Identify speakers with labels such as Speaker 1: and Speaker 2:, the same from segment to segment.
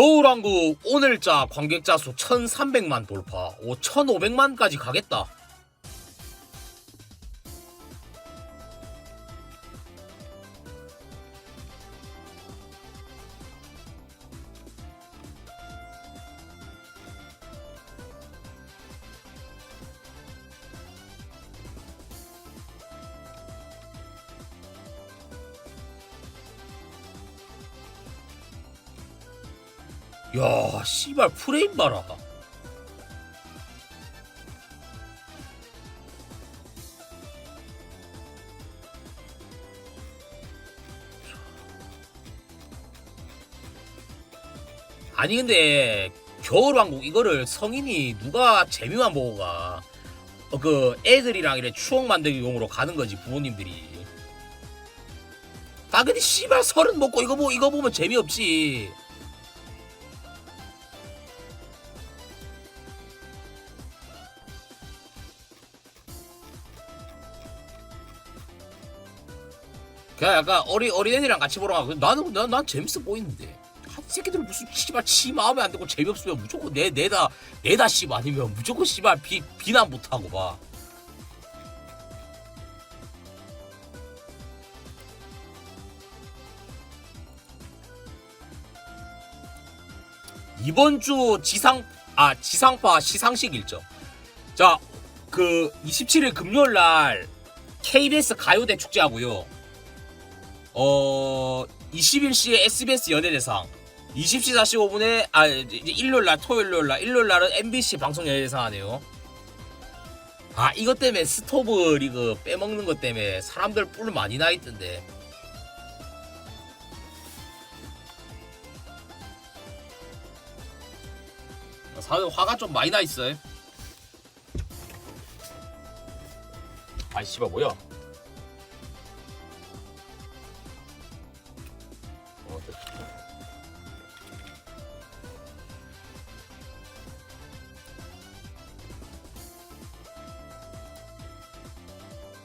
Speaker 1: 겨울왕국 오늘자 관객자 수 1300만 돌파. 오, 1500만까지 가겠다. 야, 씨발 프레임 봐라. 아니 근데 겨울왕국 이거를 성인이 누가 재미만 보고 가? 어, 그 애들이랑 이래 추억 만들기 용으로 가는 거지 부모님들이. 아 근데 씨발 서른 먹고 이거 보 이거 보면 재미없지. 그냥 약간 어리 어린애들이랑 같이 보러 가. 나는 난, 난 재밌어 보이는데. 한 새끼들 무슨 씨발 지 마음에 안 들고 재미없으면 무조건 내 내다 내다 씨 아니면 무조건 씨발 비 비난 못하고 봐. 이번 주 지상 아 지상파 시상식 일정. 자, 그 27일 금요일 날 KBS 가요대 축제하고요. 어 21시에 SBS 연예대상 20시 45분에 아 이제 일요일 날 토요일 날 일요일 날은 MBC 방송 연예대상 하네요. 아 이것 때문에 스토브 리그 빼먹는 것 때문에 사람들 뿔 많이 나 있던데. 사실 화가 좀 많이 나 있어요. 아이 씨발 뭐야?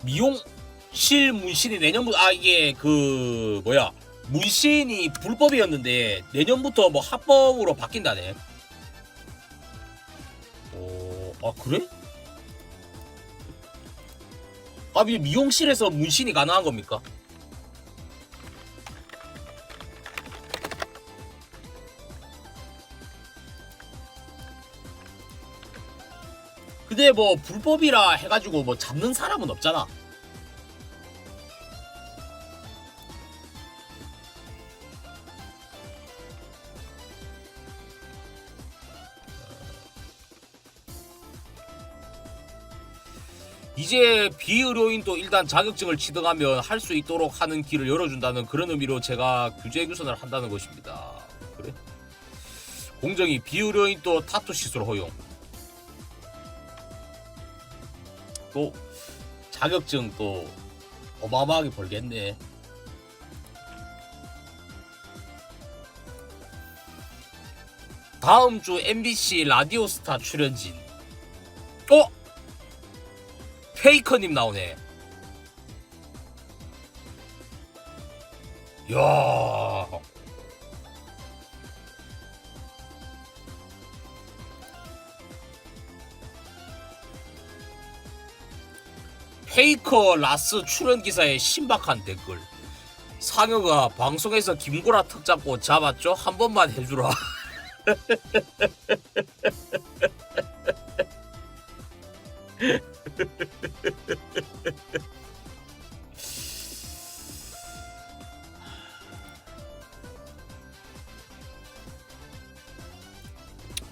Speaker 1: 미용실 문신이 내년부터 아 이게 그 뭐야 문신이 불법이었는데 내년부터 뭐 합법으로 바뀐다네. 오, 아 그래? 아 미- 미용실에서 문신이 가능한 겁니까? 근데 뭐 불법이라 해가지고 뭐 잡는 사람은 없잖아. 이제 비의료인도 일단 자격증을 취득하면 할 수 있도록 하는 길을 열어준다는 그런 의미로 제가 규제 개선을 한다는 것입니다. 그래? 공정이 비의료인 또 타투 시술 허용. 또 자격증 또 어마어마하게 벌겠네. 다음 주 MBC 라디오스타 출연진. 어? 페이커님 나오네. 야. 페이커 라스 출연 기사에 신박한 댓글. 상여가 방송에서 김구라 턱 잡고 잡았죠? 한 번만 해주라.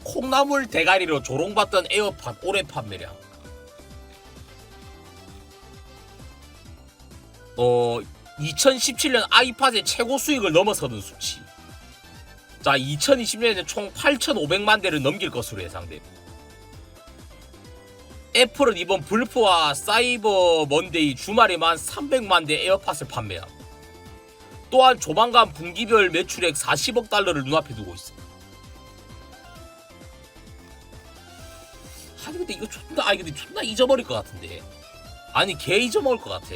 Speaker 1: 콩나물 대가리로 조롱받던 에어팟 올해 판매량. 어, 2017년 아이팟의 최고 수익을 넘어서는 수치. 자, 2020년에 총 8,500만 대를 넘길 것으로 예상됩니다. 애플은 이번 불프와 사이버 먼데이 주말에만 300만 대 에어팟을 판매함. 또한 조만간 분기별 매출액 40억 달러를 눈앞에 두고 있습니다. 아니 근데 이거 존나 아니 근데 존나 잊어버릴 것 같은데. 아니 개 잊어먹을 것 같아.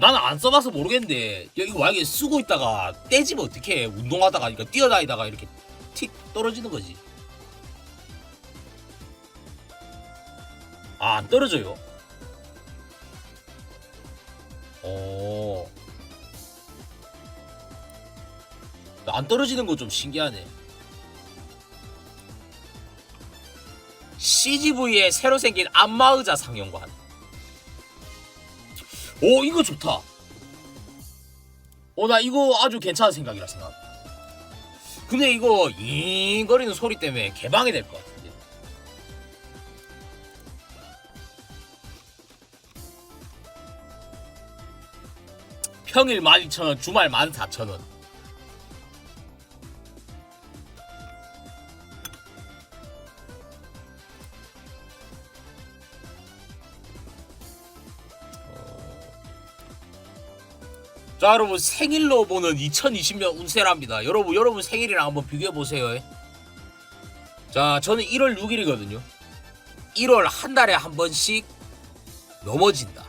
Speaker 1: 나는 안 써봐서 모르겠는데 야, 이거 만약에 쓰고 있다가 떼지면 어떡해? 운동하다가 그러니까 뛰어다니다가 이렇게 틱 떨어지는 거지. 아, 안 떨어져요? 어. 안 떨어지는 거 좀 신기하네. CGV에 새로 생긴 안마의자 상용관 오 이거 좋다. 어 나 이거 아주 괜찮은 생각이라 생각. 근데 이거 잉 거리는 소리 때문에 개방이 될 것 같은데. 평일 12,000원, 주말 14,000원. 자 여러분 생일로 보는 2020년 운세랍니다. 여러분 여러분 생일이랑 한번 비교해 보세요. 자 저는 1월 6일이거든요. 1월 한 달에 한 번씩 넘어진다.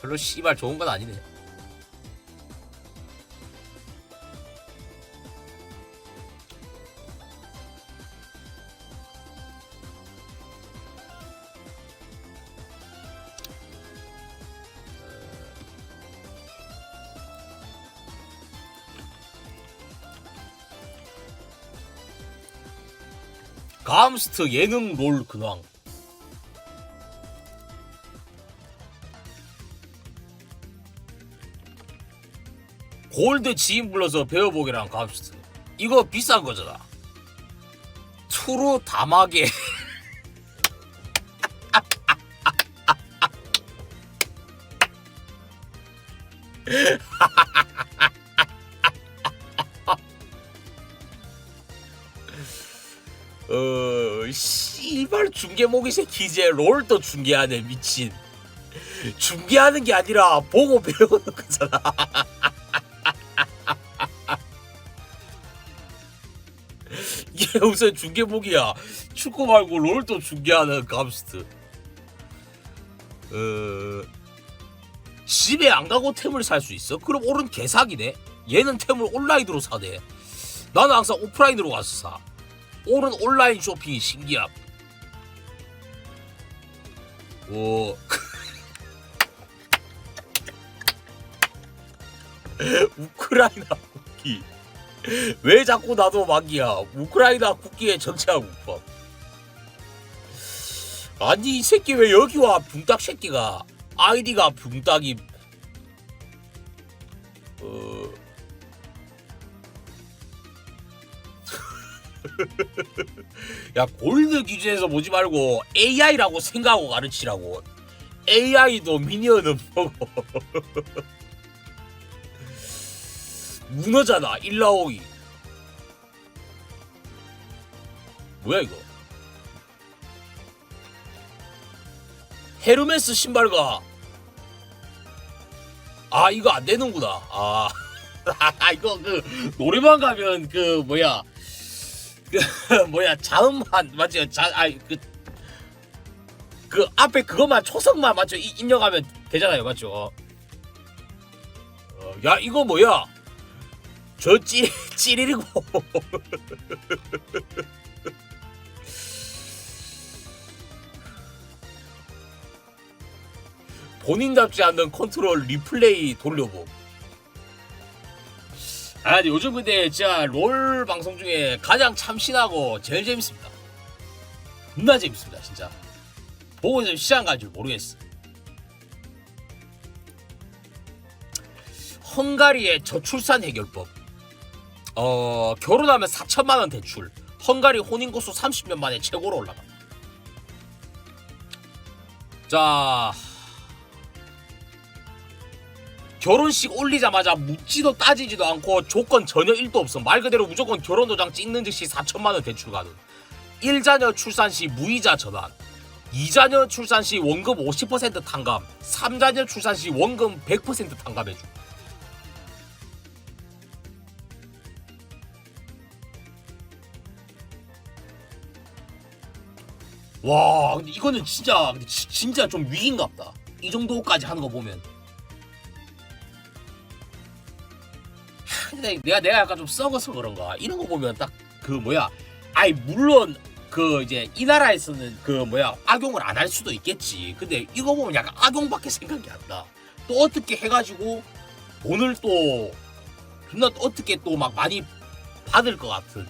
Speaker 1: 별로 씨발 좋은 건 아니네. 감스트 예능 롤 근황. 골드 지인 불러서 배워보기랑 감스트. 이거 비싼 거잖아. 투루 다마게. 중계목이 새끼제 롤도 중계하네 미친. 중계하는 게 아니라 보고 배우는 거잖아. 이게 무슨 중계목이야. 축구 말고 롤도 중계하는 감스트. 어, 집에 안 가고 템을 살 수 있어? 그럼 옳은 개사기네. 얘는 템을 온라인으로 사네. 나는 항상 오프라인으로 가서 사. 옳은 온라인 쇼핑이 신기함. 오. 우크라이나 국기. 왜 자꾸 나도 막이야? 우크라이나 국기에 정치하고 법. 아니 이 새끼 왜 여기 와 붕딱 새끼가 아이디가 붕딱이 어 야 골드 기준에서 보지 말고 AI라고 생각하고 가르치라고. AI도 미니언은 보고 문어잖아 1나오기 뭐야 이거? 헤르메스 신발가 아 이거 안 되는구나. 아. 이거 그 노래방 가면 그 뭐야 그 뭐야 자음만 맞죠? 자 아이 그. 그 앞에 그것만 초성만 맞죠? 이- 입력하면 되잖아요, 맞죠? 어, 야 이거 뭐야? 저 찌, 찌리고 본인답지 않는 컨트롤 리플레이 돌려봄. 아 근데 요즘 근데 진짜 롤 방송 중에 가장 참신하고 제일 재밌습니다. 겁나 재밌습니다 진짜. 보고 있으면 시간 갈줄 모르겠어. 헝가리의 저출산 해결법. 어 결혼하면 4천만 원 대출. 헝가리 혼인 고수 30년 만에 최고로 올라가. 자 결혼식 올리자마자 묻지도 따지지도 않고 조건 전혀 1도 없어. 말 그대로 무조건 결혼 도장 찍는 즉시 4천만 원 대출 가능. 1자녀 출산 시 무이자 전환. 2자녀 출산 시 원금 50% 탕감. 3자녀 출산 시 원금 100% 탕감해 줘. 와, 근데 이거는 진짜 진짜 좀 위기인갑다. 이 정도까지 하는 거 보면 근데 내가 내가 약간 좀 썩어서 그런가? 이런 거 보면 딱 그 뭐야? 아이 물론 그 이제 이 나라에서는 그 뭐야? 악용을 안 할 수도 있겠지. 근데 이거 보면 약간 악용밖에 생각이 안나또 어떻게 해가지고 돈을 또 존나 또 어떻게 또 막 많이 받을 것 같은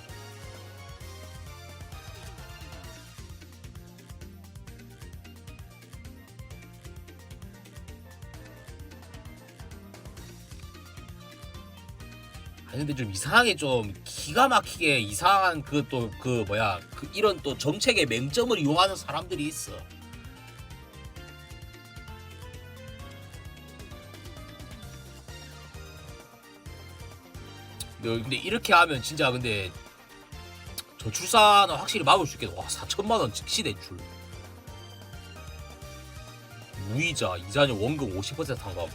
Speaker 1: 아니 근데 좀 이상하게 좀 기가 막히게 이상한 그또그 뭐야 그 이런 또 정책의 맹점을 이용하는 사람들이 있어. 근데 이렇게 하면 진짜 근데 저출산은 확실히 막을 수 있겠다. 와 4천만 원 즉시 대출. 무이자 이자료 원금 50% 한거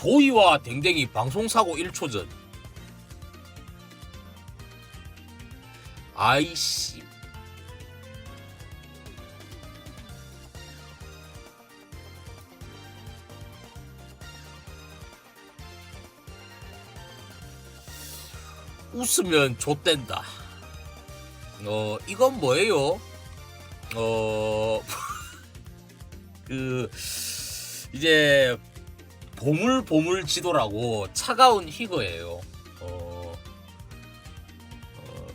Speaker 1: 조이와 댕댕이 방송사고 1초 전. 아이씨. 웃으면 좆된다. 어, 이건 뭐예요? 어, 그, 이제, 보물 보물 지도라고 차가운 희거예요. 어, 어,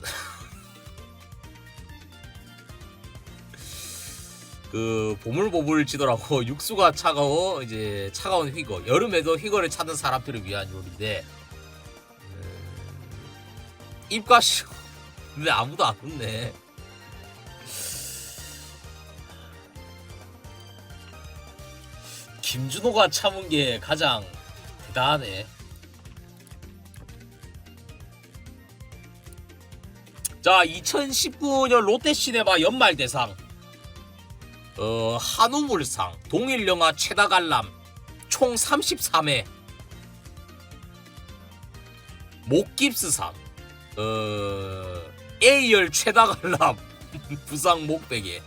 Speaker 1: 그 보물 보물 지도라고 육수가 차가워 이제 차가운 휘거 여름에도 휘거를 찾는 사람들을 위한 요리인데 음, 입가시 근데 아무도 안 웃네. 김준호가 참은 게 가장 대단하네. 자, 2019년 롯데시네마 연말대상. 어, 한우물상, 동일영화 최다 관람, 총 33회. 목깁스상, 어, A열 최다 관람, 부상 목베개.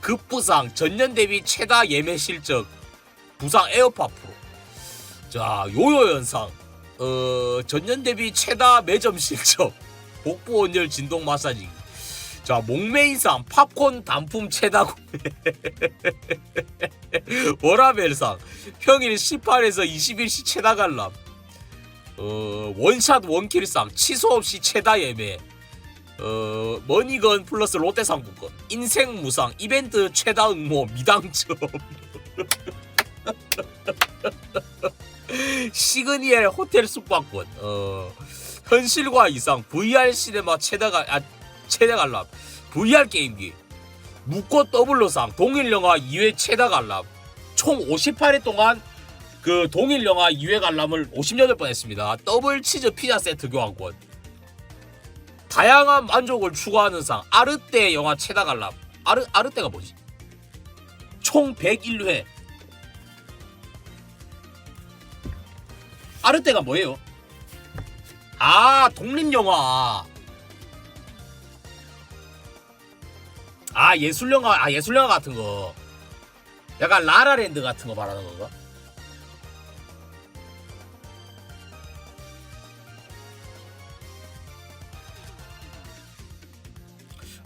Speaker 1: 급부상, 전년 대비 최다 예매 실적, 부상 에어팟 프로. 자, 요요 현상. 어, 전년 대비 최다 매점 실적. 복부 온열 진동 마사지. 자, 목메이상 팝콘 단품 최다 구매. 워라벨상 평일 18에서 21시 최다 관람. 어, 원샷 원킬상 취소 없이 최다 예매. 어, 머니건 플러스 롯데 상품권. 인생 무상 이벤트 최다 응모 미당점. 시그니엘 호텔 숙박권. 어, 현실과 이상 VR 시네마 최다가 아, 최대 관람. VR 게임기. 묶고 더블로상 동일 영화 2회 최다 관람. 총 58회 동안 그 동일 영화 2회 관람을 58번 했습니다. 더블 치즈 피자 세트 교환권. 다양한 만족을 추구하는 상 아르떼 영화 최다 관람. 아르 아르떼가 뭐지? 총 101회 아르떼가 뭐예요? 아 독립영화. 아 예술영화 아 예술영화 같은 거. 약간 라라랜드 같은 거 말하는 건가?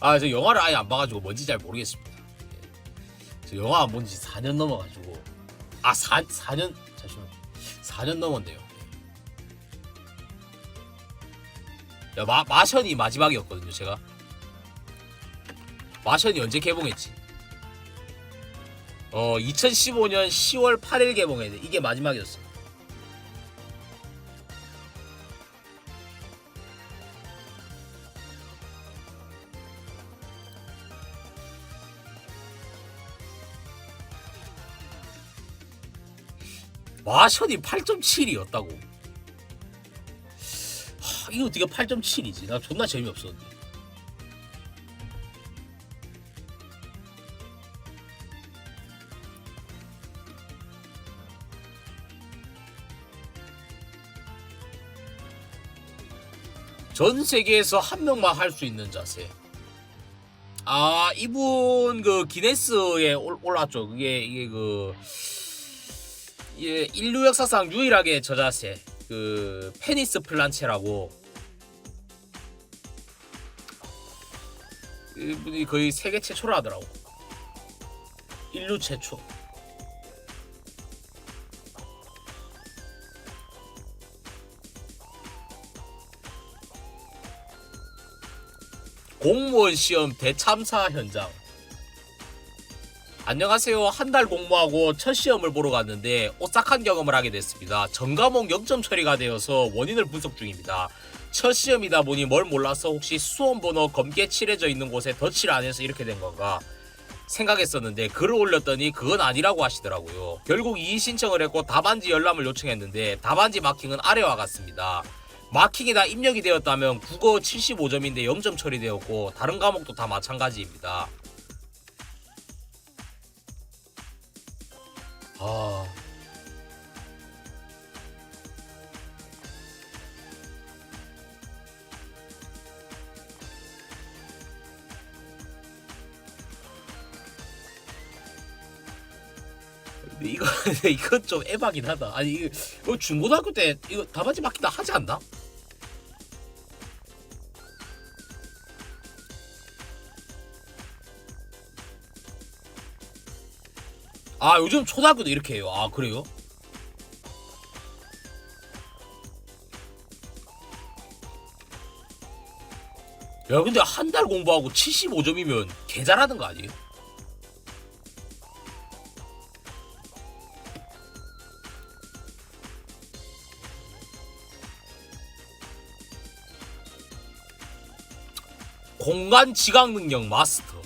Speaker 1: 아 저 영화를 아예 안 봐가지고 뭔지 잘 모르겠습니다. 예. 저 영화 안 본 지 4년 넘어가지고. 아 4, 4년? 잠시만 4년 넘었네요 야, 마, 마션이 마지막이었거든요, 제가. 마션이 언제 개봉했지? 어, 2015년 10월 8일 개봉했는데 이게 마지막이었어. 마션이 8.7이었다고. 이거 어떻게 8.7이지? 나 존나 재미없어. 전 세계에서 한 명만 할 수 있는 자세. 아, 이분 그 기네스에 올라왔죠. 그게 이게 그 예, 인류 역사상 유일하게 저 자세. 그 페니스 플란체라고 이분이 거의 세계 최초로 하더라고. 인류 최초. 공무원 시험 대참사 현장. 안녕하세요. 한 달 공부하고 첫 시험을 보러 갔는데 오싹한 경험을 하게 됐습니다. 전 과목 0점 처리가 되어서 원인을 분석 중입니다. 첫 시험이다 보니 뭘 몰라서 혹시 수험 번호 검게 칠해져 있는 곳에 덧칠 안 해서 이렇게 된 건가 생각했었는데 글을 올렸더니 그건 아니라고 하시더라고요. 결국 이의 신청을 했고 답안지 열람을 요청했는데 답안지 마킹은 아래와 같습니다. 마킹이 다 입력이 되었다면 국어 75점인데 0점 처리되었고 다른 과목도 다 마찬가지입니다. 아. 근데 이거 이건 좀 에바긴 하다. 아니 이거 중고등학교 때 이거 답안지 맡기다 하지 않나? 아 요즘 초등학교도 이렇게 해요. 아 그래요? 야 근데 한 달 공부하고 75점이면 개 잘하는 거 아니에요? 공간 지각 능력 마스터.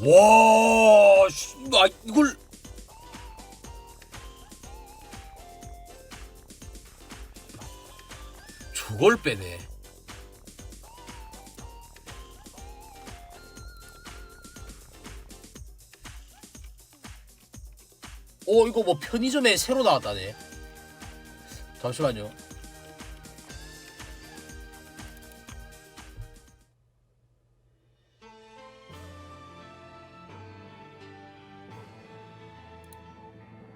Speaker 1: 와, 씨, 아, 이걸 저걸 빼네. 오, 이거 뭐 편의점에 새로 나왔다네. 잠시만요.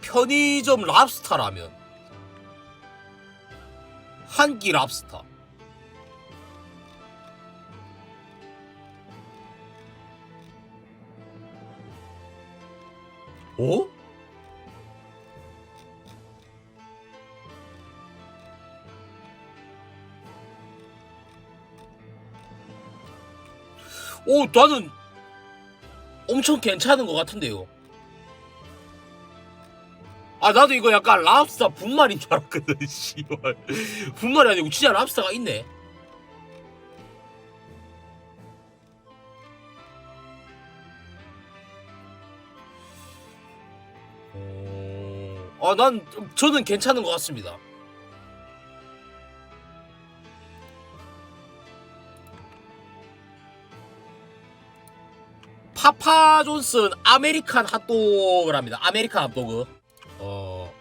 Speaker 1: 편의점 랍스타 라면. 한 끼 랍스타. 어? 오, 나는 엄청 괜찮은 것 같은데요. 아, 나도 이거 약간 랍스타 분말인 줄 알았거든, 씨발. 분말이 아니고 진짜 랍스타가 있네. 어, 아, 난, 저는 괜찮은 것 같습니다. 파파 존슨 아메리칸 핫도그를 합니다. 아메리칸 핫도그. 어.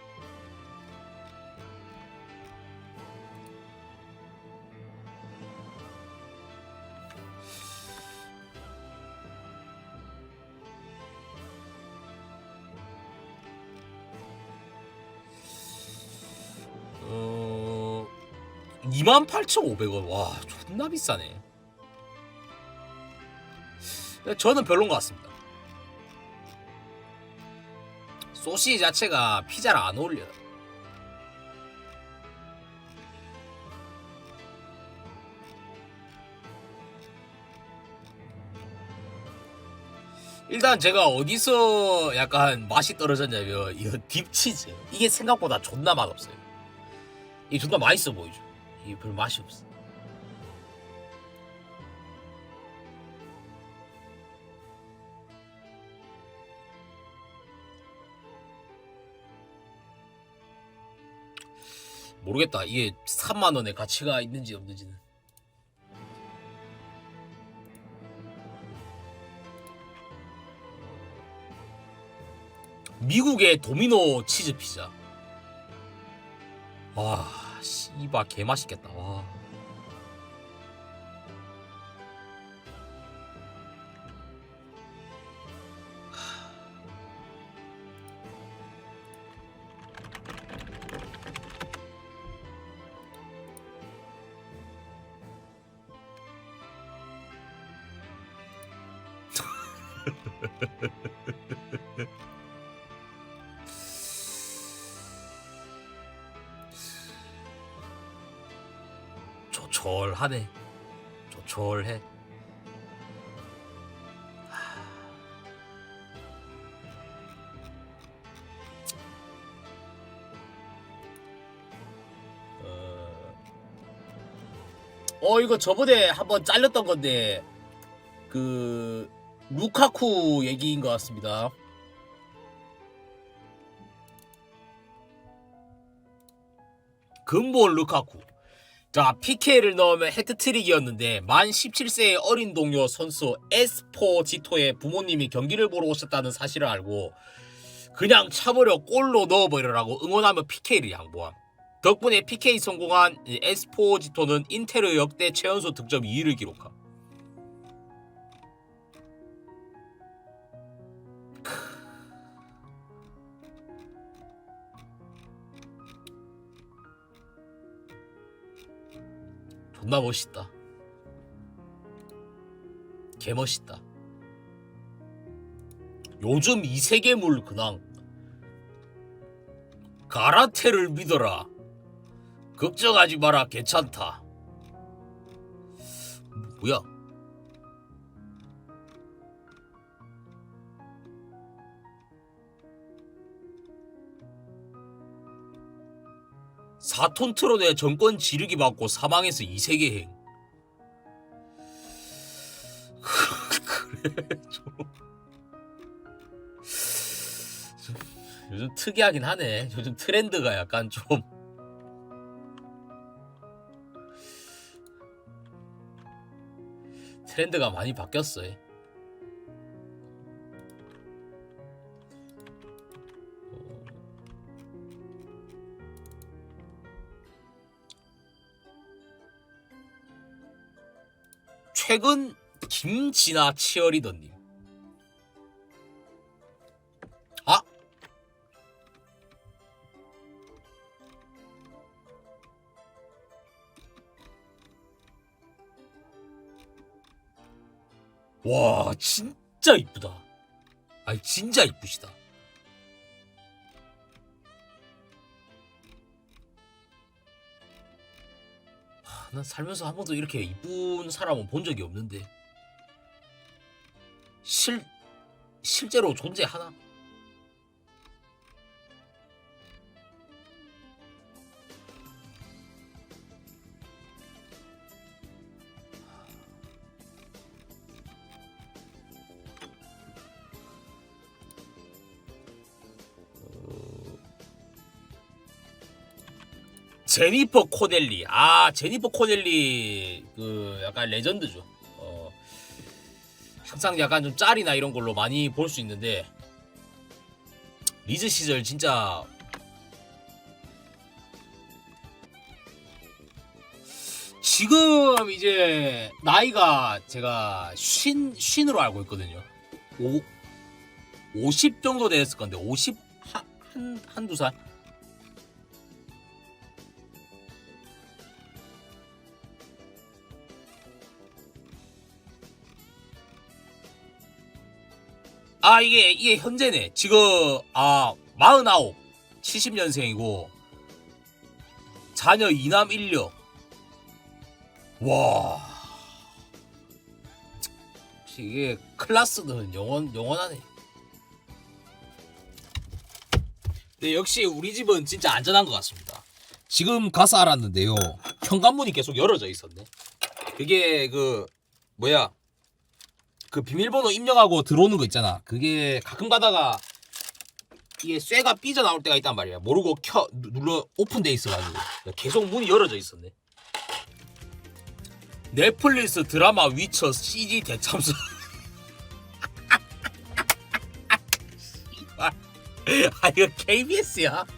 Speaker 1: 어. 28,500원. 와, 존나 비싸네. 저는 별론 것 같습니다. 소시 자체가 피자랑 안 어울려요. 일단 제가 어디서 약간 맛이 떨어졌냐면 이거 딥치즈 이게 생각보다 존나 맛없어요. 이게 존나 맛있어 보이죠. 이게 별 맛이 없어. 모르겠다. 이게 3만 원의 가치가 있는지 없는지는. 미국의 도미노 치즈 피자. 와, 씨바 개 맛있겠다. 와. 조촐하네. 조촐해. 어, 어 이거 저번에 한번 잘렸던 건데 그 루카쿠 얘기인 것 같습니다. 근본 루카쿠. 자, PK를 넣으면 헤트트릭이었는데 만 17세의 어린 동료 선수 에스포 지토의 부모님이 경기를 보러 오셨다는 사실을 알고 그냥 차버려 골로 넣어버리라고 응원하며 PK를 양보함. 덕분에 PK 성공한 이 에스포 지토는 인테르 역대 최연소 득점 2위를 기록함. 존나 멋있다. 개 멋있다. 요즘 이 세계물 근황. 가라테를 믿어라. 걱정하지 마라. 괜찮다. 뭐야? 사톤 트론의 정권 지르기 받고 사망해서 이세계행. 그래 좀. 좀 요즘 특이하긴 하네. 요즘 트렌드가 약간 좀. 트렌드가 많이 바뀌었어요. 최근 김진아 치어리더님. 아 와 진짜 이쁘다. 아니 진짜 이쁘시다. 난 살면서 한 번도 이렇게 이쁜 사람은 본 적이 없는데 실 실제로 존재하나? 제니퍼 코넬리. 아, 제니퍼 코넬리 그 약간 레전드죠. 어. 항상 약간 좀 짤이나 이런 걸로 많이 볼 수 있는데 리즈 시절 진짜 지금 이제 나이가 제가 쉰 쉰으로 알고 있거든요. 오, 50 정도 됐을 건데 50 한, 한 한두 살. 아 이게 이게 현재네 지금 아 49, 70년생이고 자녀 이남 일녀 와 역시 이게 클라스는 영원 영원하네. 네 역시 우리 집은 진짜 안전한 것 같습니다. 지금 가서 알았는데요 현관문이 계속 열어져 있었네. 그게 그 뭐야 그 비밀번호 입력하고 들어오는 거 있잖아. 그게 가끔 가다가 이게 쇠가 삐져 나올 때가 있단 말이야. 모르고 켜 누- 눌러 오픈돼 있어가지고 계속 문이 열어져 있었네. 넷플릭스 드라마 위쳐 CG 대참사. 아 이거 KBS야?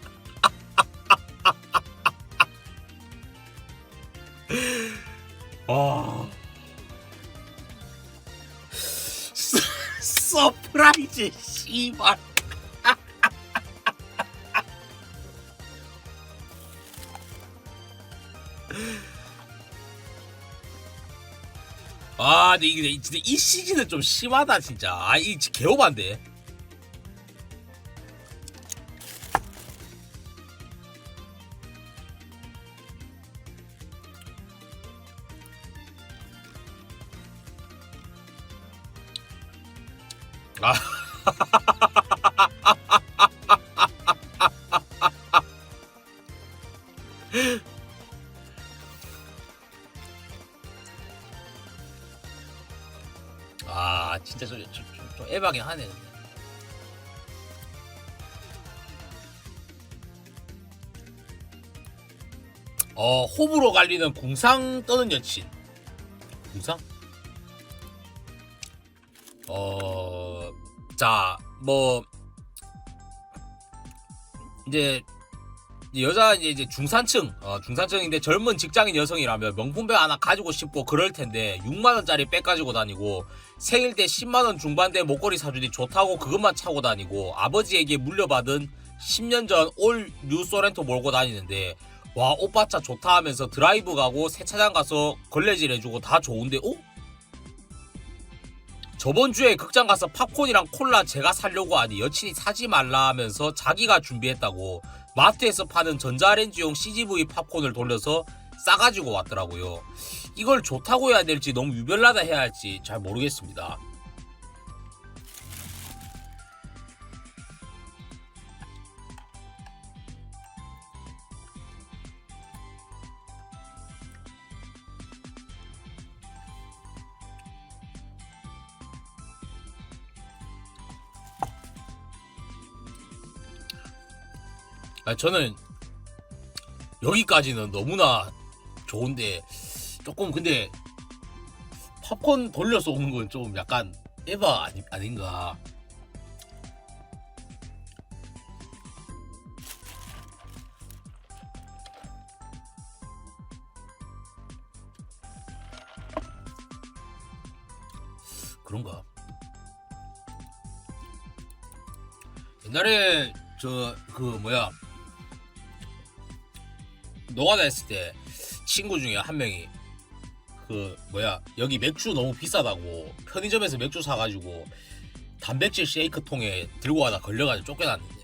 Speaker 1: 아 서프라이즈 씨발. 아 근데 이게 진짜 이 시즌은 좀 심하다 진짜. 아이 개오반데 아 아 진짜 좀, 좀, 좀, 좀 에바긴 하네. 어 호불호 갈리는 궁상 떠는 여친 궁상? 어자 뭐 이제 여자 이제 중산층 어 중산층인데 젊은 직장인 여성이라면 명품백 하나 가지고 싶고 그럴 텐데 6만 원짜리 백 가지고 다니고 생일 때 10만 원 중반대 목걸이 사주니 좋다고 그것만 차고 다니고 아버지에게 물려받은 10년 전 올 뉴 소렌토 몰고 다니는데 와 오빠 차 좋다 하면서 드라이브 가고 세차장 가서 걸레질 해주고 다 좋은데 어? 저번 주에 극장 가서 팝콘이랑 콜라 제가 사려고 하니 여친이 사지 말라 하면서 자기가 준비했다고 마트에서 파는 전자레인지용 CGV 팝콘을 돌려서 싸가지고 왔더라고요. 이걸 좋다고 해야 될지 너무 유별나다 해야 할지 잘 모르겠습니다. 저는 여기까지는 너무나 좋은데 조금 근데 팝콘 돌려서 오는 건 좀 약간 에바 아니, 아닌가? 그런가? 옛날에 저 그 뭐야 노가다 했을 때 친구 중에 한 명이 그 뭐야 여기 맥주 너무 비싸다고 편의점에서 맥주 사가지고 단백질 쉐이크 통에 들고 가다 걸려가지고 쫓겨났는데